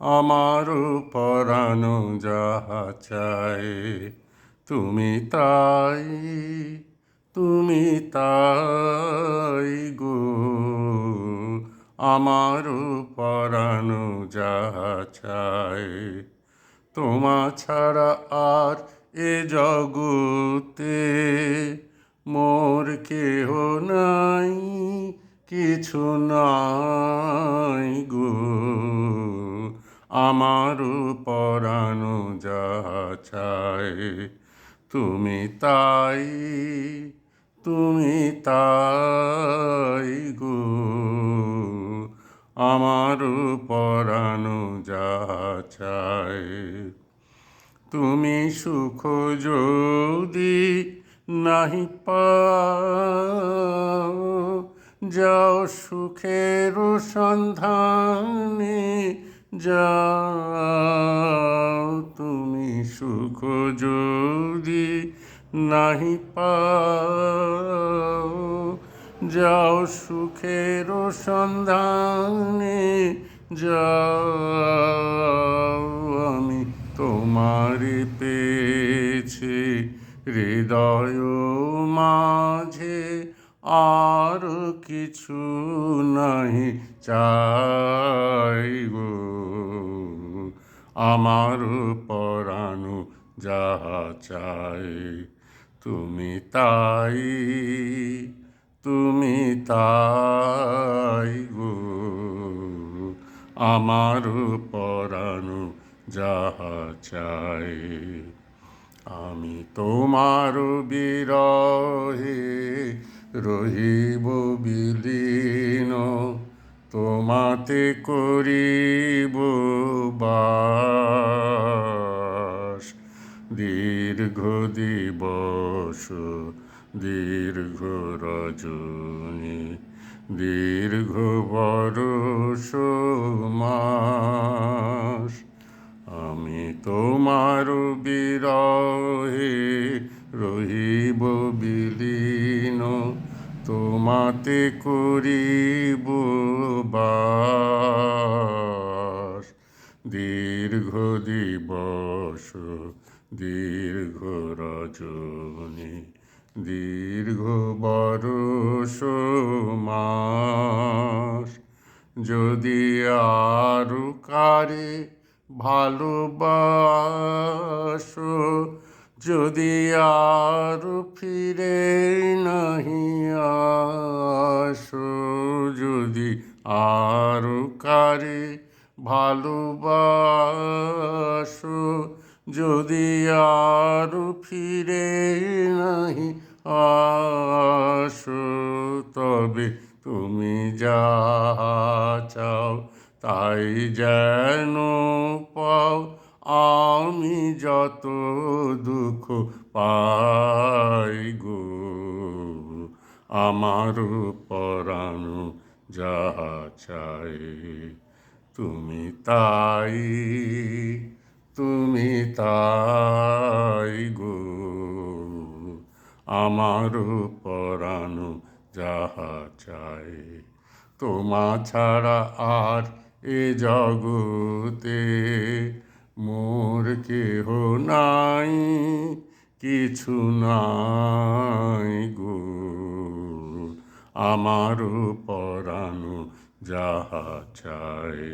আমারও পরানো যাহা চায় তুমি তাই তুমি তাই গো। আমার পরানো যাহা চায় তোমা ছাড়া আর এ জগতে মোর কেহ নাই, কিছু নাই গো। আমারও পরানো যাহা চায় তুমি তাই তুমি তাই গো। আমারও পরানো যাহা চায় তুমি সুখ যদি নাহি পাও, যাও সুখের সন্ধানে যাও তুমি সুখ যদি নাহি পাও, যাও সুখের সন্ধানে যাও আমি তোমার পেয়েছি হৃদয় মাঝে আর কিছু নাহি চাই আমার পরাণু যাহা চাই, তুমি তাই তুমি তাই গো। আমার পরাণু যাহা চাই, আমি তোমার বিরহে রহিব বিলীন, তোমাতে করিব বাস দীর্ঘ দিবস দীর্ঘ রজনী দীর্ঘ বরষ মাস। আমি তোমার বিরহে রহিব বিলীন, তোমাতে করিব বাস। দীর্ঘ দিবস দীর্ঘ রজনী দীর্ঘ বরষ মাস। যদি আরও কারে ভালোবাসো, যদি আর ফিরে নাহি ভালোবাসো যদি আর ফিরে নাহি আসো, তবে তুমি যা চাও তাই যেন পাও। আমি যত দুঃখ পাই গো, আমার পরাণু যাহা চাই। তুমি তাই তুমি তাই গো। আমার পরাণু যাহা চাই, তোমা ছাড়া আর এ জগতে মোর কেহ নাই, কিছু নাই গো। আমার পরাণু যাহা চাই